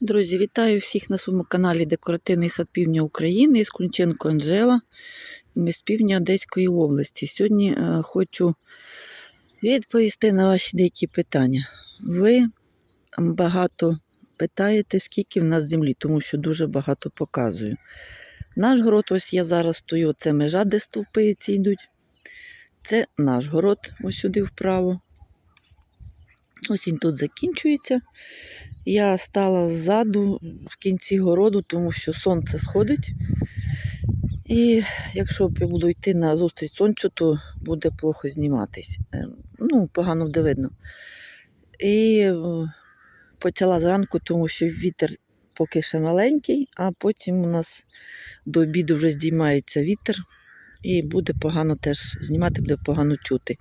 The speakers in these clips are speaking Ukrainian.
Друзі, вітаю всіх на своєму каналі Декоративний сад Півдня України з Кунченко Анжела. Ми з півдня Одеської області. Сьогодні е, хочу відповісти на ваші деякі питання. Ви багато питаєте, скільки в нас землі, тому що дуже багато показую. Наш город, ось я зараз стою, це межа, де стовпи ці йдуть. Це наш город, ось сюди вправо. Ось він тут закінчується. Я стала ззаду в кінці городу, тому що сонце сходить. І якщо я буду йти на зустріч сонцю, то буде плохо зніматись. Е, Ну, погано буде видно. І е, почала зранку, тому що вітер поки ще маленький, а потім у нас до обіду вже здіймається вітер, і буде погано теж знімати, буде погано чути.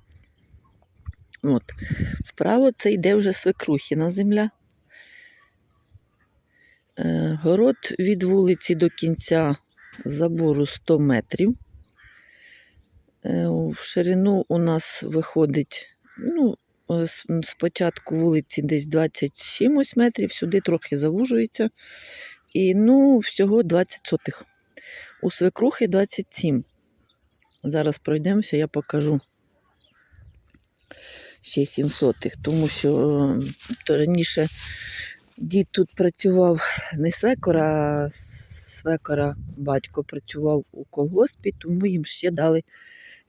От. Вправо це йде вже свекрухіна земля. Е, Город від вулиці до кінця забору 100 метрів. Е, В ширину у нас виходить, ну, спочатку вулиці десь 20 з чимось метрів, сюди трохи завужується. І ну, всього 20 сотих. У свекрухи 27. Зараз пройдемося, я покажу ще 7 сотих, тому що е, то раніше дід тут працював не свекор, а свекора батько працював у колгоспі, тому їм ще дали,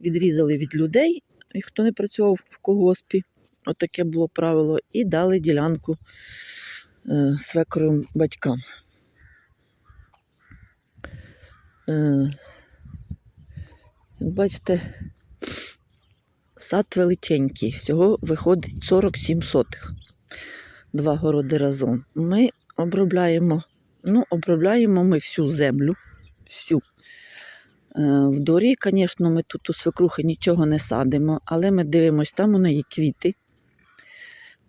відрізали від людей, і хто не працював в колгоспі, отаке було правило, і дали ділянку е, свекоровим батькам. Е, бачите, сад величенький, всього виходить 47 сотих. Два городи разом. Ми обробляємо, ну, обробляємо ми всю землю. Всю. Е, В дворі, звісно, ми тут у свекрухи нічого не садимо, але ми дивимося, там у неї квіти.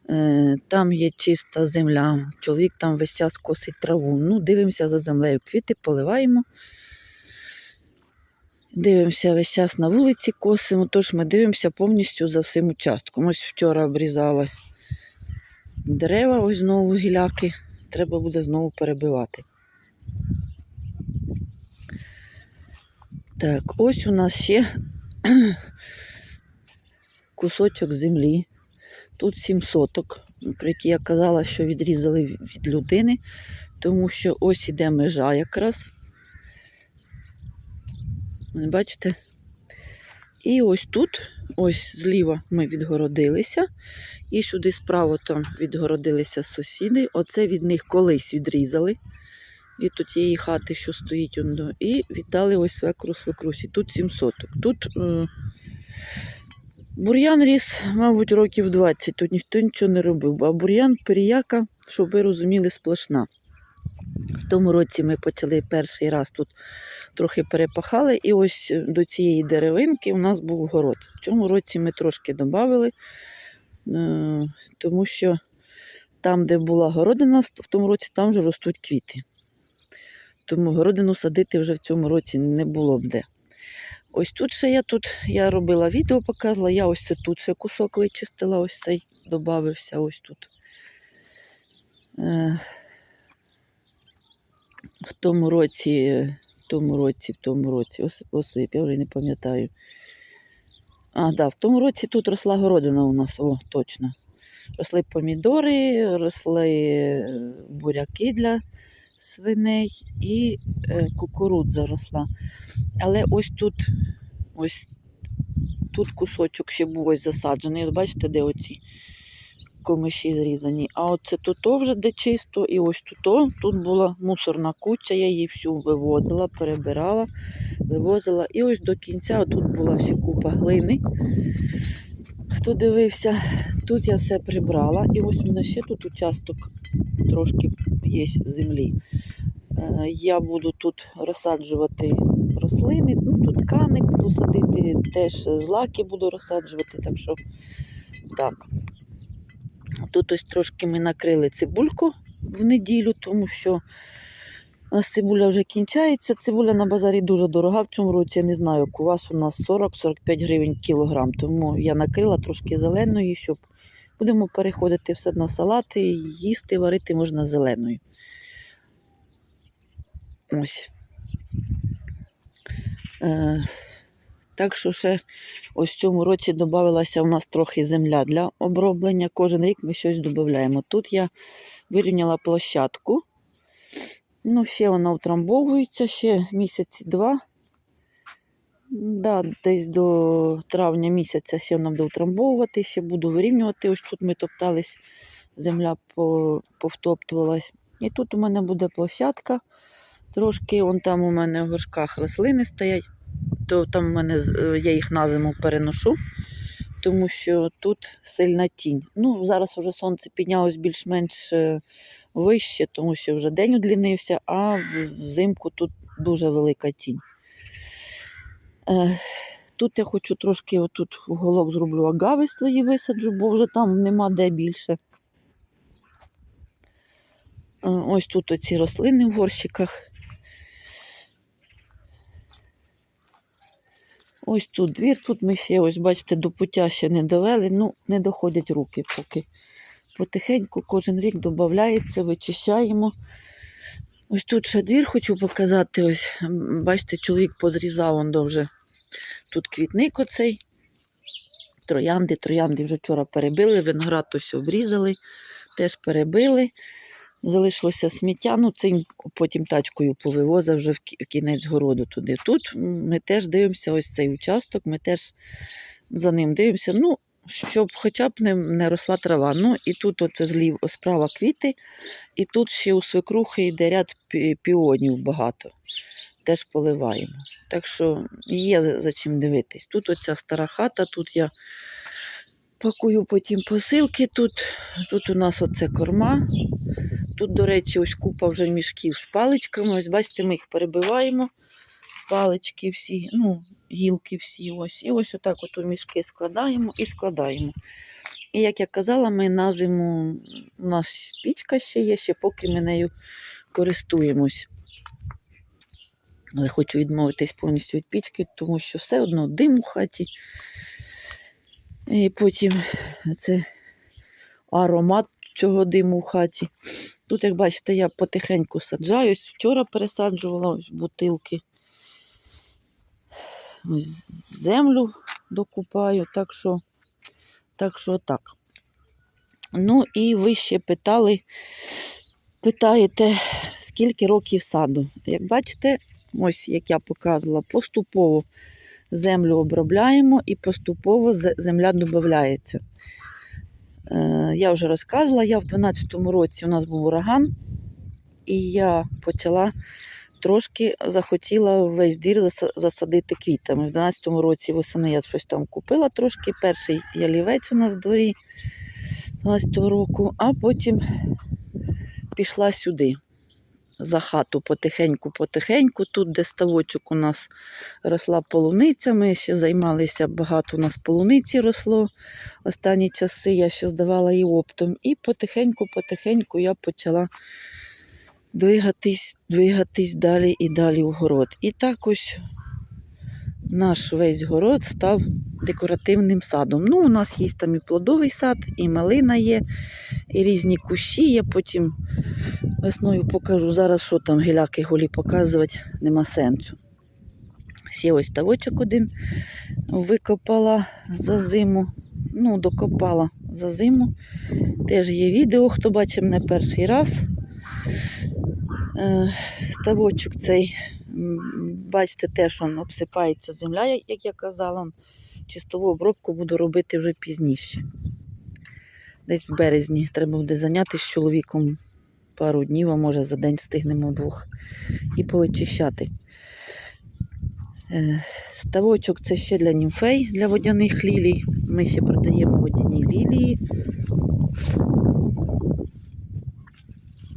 Е, Там є чиста земля, чоловік там весь час косить траву. Ну, дивимося за землею. Квіти поливаємо. Дивимося весь час на вулиці косимо, тож ми дивимося повністю за всім участком. Ось вчора обрізали дерева, ось знову гіляки. Треба буде знову перебивати. Так, ось у нас ще кусочок землі. Тут 7 соток, про які я казала, що відрізали від людини, тому що ось іде межа якраз. Бачите? І ось тут, ось зліва ми відгородилися, і сюди справа там відгородилися сусіди. Оце від них колись відрізали від тієї хати, що стоїть ондо, і віддали ось свекру свекрусі. Тут 7 соток. Тут е, бур'ян ріс, мабуть, років 20. Тут ніхто нічого не робив. А бур'ян періяка, щоб ви розуміли, сплошна. В тому році ми почали перший раз тут трохи перепахали, і ось до цієї деревинки у нас був город. В цьому році ми трошки додали, тому що там, де була городина, в тому році там вже ростуть квіти. Тому городину садити вже в цьому році не було б де. Ось тут ще я тут, я робила відео, показувала, я ось це тут ще кусок вичистила, ось цей додався ось тут. В тому році, в тому році, в тому році, ось я вже не пам'ятаю. А, да, в тому році тут росла городина у нас, о, точно. Росли помідори, росли е, буряки для свиней і е, кукурудза росла. Але ось тут, ось тут кусочок ще був ось засаджений. От бачите, де оці комиші зрізані. А оце тут вже де чисто, і ось тут, тут була мусорна куча, я її всю вивозила, перебирала, вивозила. І ось до кінця тут була ще купа глини. Хто дивився, тут я все прибрала. І ось у мене ще тут участок трошки є землі. Е, Я буду тут розсаджувати рослини, ну тут кани буду садити, теж злаки буду розсаджувати, так що так. Тут ось трошки ми накрили цибульку в неділю, тому що у нас цибуля вже кінчається. Цибуля на базарі дуже дорога в цьому році. Я не знаю, як у вас у нас 40-45 гривень кілограм. Тому я накрила трошки зеленої, щоб Будемо переходити все одно салати, їсти, варити можна зеленою. Ось. Е, так що ще ось в цьому році додавалася у нас трохи земля для оброблення. Кожен рік ми щось додаємо. Тут я вирівняла площадку. Ну, ще вона утрамбовується, ще місяці два. Да, десь до травня місяця ще вона буде утрамбовувати, ще буду вирівнювати. Ось тут ми топтались, земля по- повтоптувалась. І тут у мене буде площадка. Трошки он там у мене в горшках рослини стоять, то там у мене е, я їх на зиму переношу, тому що тут сильна тінь. Ну, зараз вже сонце піднялось більш-менш е, вище, тому що вже день удлінився, а взимку тут дуже велика тінь. Е, Тут я хочу трошки отут в уголок зроблю агави свої висаджу, бо вже там нема де більше. Ось тут оці рослини в горщиках. Ось тут двір, тут ми ще, ось бачите, до пуття ще не довели, ну, не доходять руки поки. Потихеньку кожен рік додається, вичищаємо. Ось тут ще двір хочу показати. Ось, бачите, чоловік позрізав он довже. Тут квітник оцей. Троянди, троянди вже вчора перебили, виноград ось обрізали, теж перебили. Залишилося сміття, ну це їм потім тачкою повивозив вже в кінець городу туди. Тут ми теж дивимося ось цей участок, ми теж за ним дивимося, ну, щоб хоча б не, не росла трава. Ну і тут оце злів, справа квіти, і тут ще у свекрухи йде ряд піонів багато. Теж поливаємо. Так що є за, за чим дивитись. Тут оця стара хата, тут я пакую потім посилки. Тут, тут у нас оце корма. Тут, до речі, ось купа вже мішків з паличками. Ось бачите, ми їх перебиваємо. Палички всі, ну, гілки всі. ось. І ось отак от у мішки складаємо і складаємо. І як я казала, ми на зиму, у нас пічка ще є, ще поки ми нею користуємось. Але хочу відмовитись повністю від пічки, тому що все одно дим у хаті. І потім це аромат цього диму в хаті. Тут, як бачите, я потихеньку саджаю. Ось Вчора пересаджувала бутилки. Землю докупаю, так що, так що так. Ну і ви ще питали, питаєте, скільки років саду. Як бачите, ось як я показувала, поступово землю обробляємо і поступово земля додається. Е, Я вже розказувала, я в 2012 році у нас був ураган, і я почала трошки захотіла весь дір засадити квітами. В 2012 році восени я щось там купила трошки. Перший ялівець у нас в дворі 2012 року, а потім пішла сюди. За хату потихеньку-потихеньку. Тут, де ставочок у нас росла полуниця, ми ще займалися, багато у нас полуниці росло останні часи, я ще здавала її оптом. І потихеньку-потихеньку я почала двигатись, двигатись далі і далі в город. І так ось наш весь город став декоративним садом. Ну, у нас є там і плодовий сад, і малина є, і різні кущі. Я потім весною покажу. Зараз що там гіляки голі показувати, нема сенсу. Ще ось тавочок один викопала за зиму. Ну, докопала за зиму. Теж є відео, хто бачив мене перший раз. Е, Ставочок цей, бачите, теж он обсипається земля, як- я казала. Чистову обробку буду робити вже пізніше. Десь в березні треба буде зайнятися з чоловіком пару днів, а може за день встигнемо вдвох і повичищати. Е, Ставочок це ще для німфей, для водяних лілій. Ми ще продаємо водяні лілії.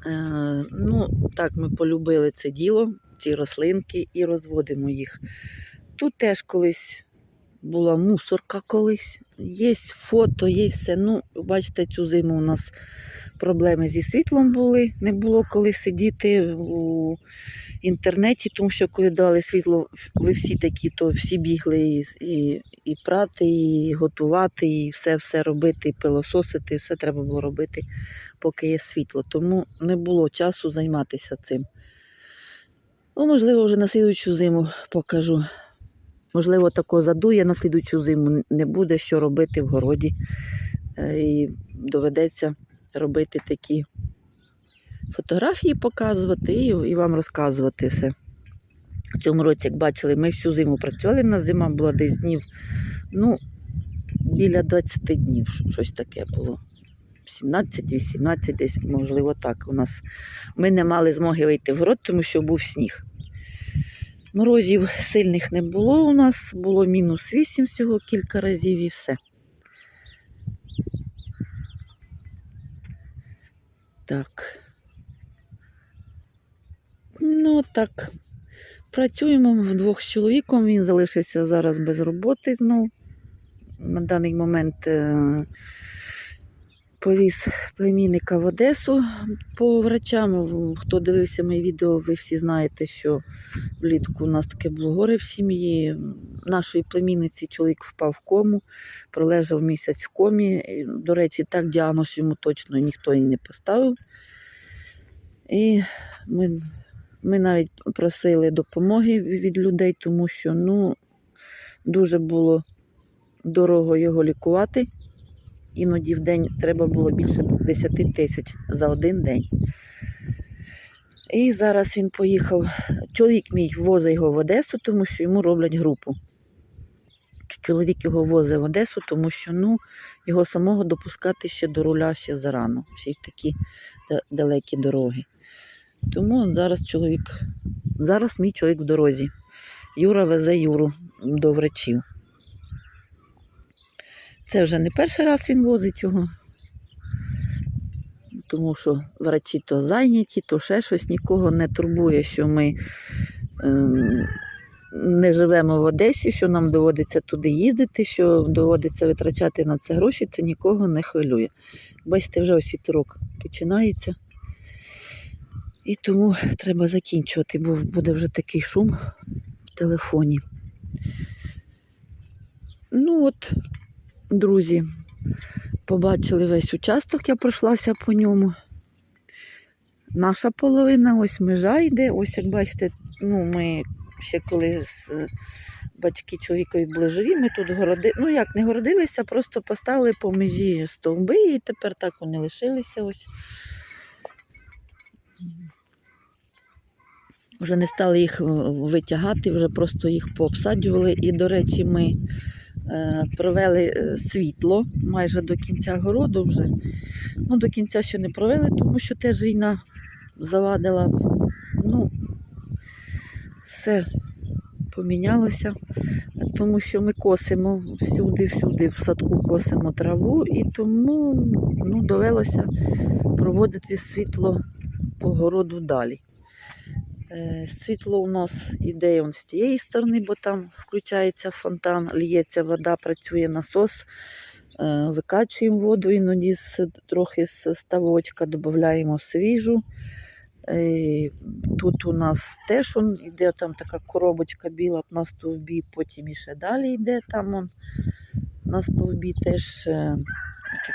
Е, ну, так, ми полюбили це діло, ці рослинки, і розводимо їх. Тут теж колись була мусорка колись. Є фото, є все. Ну, бачите, цю зиму у нас проблеми зі світлом були, не було коли сидіти у інтернеті, тому що коли дали світло, ви всі такі, то всі бігли і, і, і прати, і готувати, і все все робити, і пилососити, все треба було робити, поки є світло. Тому не було часу займатися цим. Ну, можливо, вже на слідуючу зиму покажу. Можливо, тако задує на слідуючу зиму, не буде що робити в городі. Е, І доведеться робити такі фотографії, показувати і, вам розказувати все. В цьому році, як бачили, ми всю зиму працювали. На зима була десь днів, ну, біля 20 днів, щось таке було. 17-18 десь, можливо, так. У нас ми не мали змоги вийти в город, тому що був сніг. Морозів сильних не було у нас, було мінус 8 всього кілька разів і все. Так. Ну, так. Працюємо вдвох з чоловіком. Він залишився зараз без роботи знов. На даний момент е, повіз племінника в Одесу по врачам. Хто дивився моє відео, ви всі знаєте, що влітку у нас таке було горе в сім'ї. Нашої племінниці чоловік впав в кому, пролежав місяць в комі. До речі, так діагноз йому точно ніхто і не поставив. І ми, ми навіть просили допомоги від людей, тому що ну, дуже було дорого його лікувати. Іноді в день треба було більше 10 тисяч за один день. І зараз він поїхав. Чоловік мій возить його в Одесу, тому що йому роблять групу. Чоловік його возить в Одесу, тому що ну, його самого допускати ще до руля ще зарано, ще й в такі далекі дороги. Тому зараз чоловік, зараз мій чоловік в дорозі. Юра везе Юру до врачів. Це вже не перший раз він возить його, тому що врачі то зайняті, то ще щось нікого не турбує, що ми ем, не живемо в Одесі, що нам доводиться туди їздити, що доводиться витрачати на це гроші, це нікого не хвилює. Бачите, вже ось вітерок починається. І тому треба закінчувати, бо буде вже такий шум в телефоні. Ну от, друзі, побачили весь участок, я пройшлася по ньому. Наша половина, ось межа йде. Ось як бачите, ну ми ще коли з е, батьки чоловікові були живі, ми тут городи, ну як не городилися, просто поставили по межі стовби, і тепер так вони лишилися ось. Вже не стали їх е, витягати, вже просто їх пообсаджували. І, до речі, ми провели е, світло майже до кінця городу вже. Ну, до кінця ще не провели, тому що теж війна завадила. Ну, все помінялося, тому що ми косимо всюди, всюди в садку косимо траву, і тому ну, довелося проводити світло по городу далі. Е, Світло у нас іде з тієї сторони, бо там включається фонтан, лється вода, працює насос. Е, Викачуємо воду іноді трохи з ставочка, додаємо свіжу. Е, Тут у нас теж он, іде там така коробочка біла на стовбі, потім іще далі йде там он, на стовбі теж.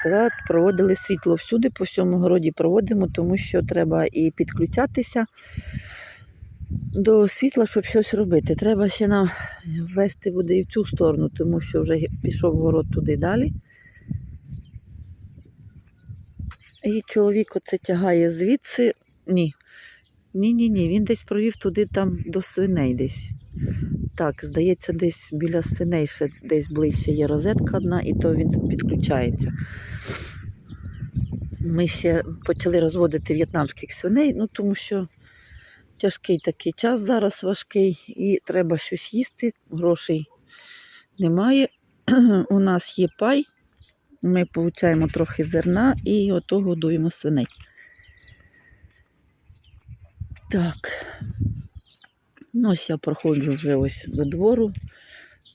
як проводили світло всюди, по всьому городі проводимо, тому що треба і підключатися до світла, щоб щось робити. Треба ще нам ввести буде і в цю сторону, тому що вже пішов город туди далі. І чоловік оце тягає звідси. Ні. Ні, ні, ні. Він десь провів туди там до свиней десь. Так, здається, десь біля свиней ще десь ближче є розетка одна, і то він підключається. Ми ще почали розводити в'єтнамських свиней, ну тому що тяжкий такий час зараз важкий, і треба щось їсти, грошей немає. У нас є пай, ми получаємо трохи зерна і ото годуємо свиней. Так. Ну, ось я проходжу вже ось до двору.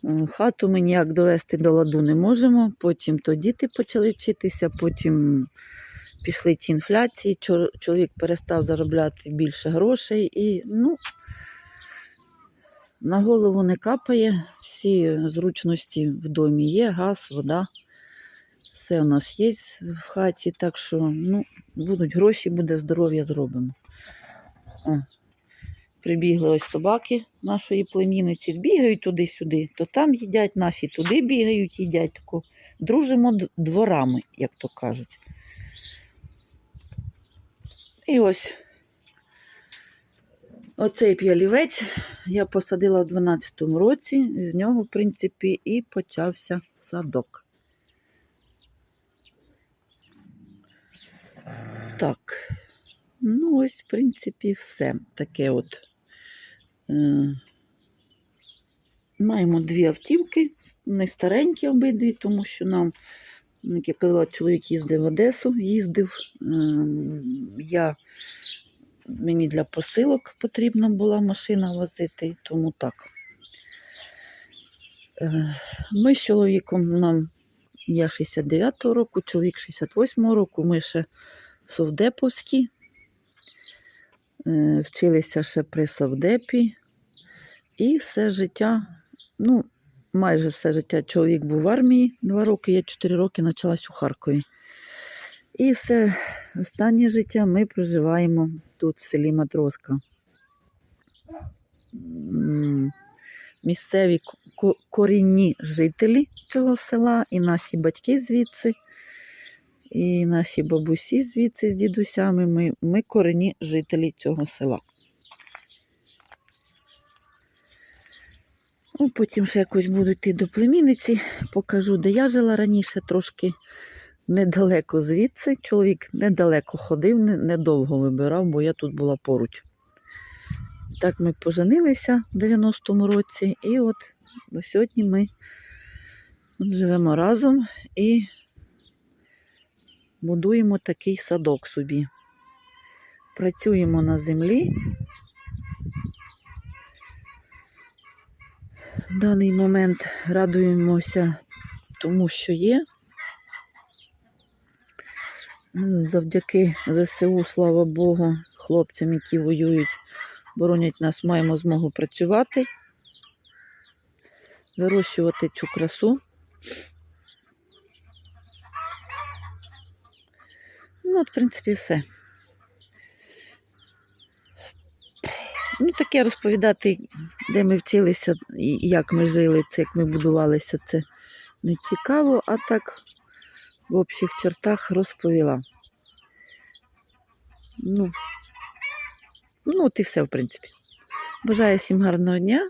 Е, Хату ми ніяк довести до ладу не можемо. Потім то діти почали вчитися, потім пішли ті інфляції, чоловік перестав заробляти більше грошей і ну, на голову не капає, всі зручності в домі є, газ, вода. Все у нас є в хаті, так що ну, будуть гроші, буде здоров'я, зробимо. О, прибігли ось собаки нашої племінниці, бігають туди-сюди, то там їдять, наші туди бігають, їдять. Тако. Дружимо дворами, як то кажуть. І ось оцей п'ялівець я посадила в 12-му році, з нього, в принципі, і почався садок. Так, ну ось, в принципі, все таке от. Е, маємо дві автівки, не старенькі обидві, тому що нам, як казала, чоловік їздив в Одесу, їздив. Ем, я, мені для посилок потрібна була машина возити, тому так. Е, Ми з чоловіком нам, я 69-го року, чоловік 68-го року, ми ще совдеповські. Е, Вчилися ще при совдепі. І все життя, ну, майже все життя чоловік був в армії два роки, я 4 роки почалась у Харкові. І все останнє життя ми проживаємо тут, в селі Матроска. Місцеві ко- ко- корінні жителі цього села, і наші батьки звідси, і наші бабусі звідси з дідусями. Ми, ми корінні жителі цього села. Ну, потім ще якось буду йти до племінниці, покажу, де я жила раніше, трошки недалеко звідси. Чоловік недалеко ходив, недовго вибирав, бо я тут була поруч. Так ми поженилися в 90-му році, і от до сьогодні ми живемо разом і будуємо такий садок собі. Працюємо на землі. В даний момент радуємося тому, що є. Завдяки ЗСУ, слава Богу, хлопцям, які воюють, боронять нас, маємо змогу працювати, вирощувати цю красу. Ну, от, в принципі, все. Ну, таке розповідати, де ми вчилися і як ми жили, це як ми будувалися, це не цікаво, а так в общих чертах розповіла. Ну, ну от і все, в принципі. Бажаю всім гарного дня,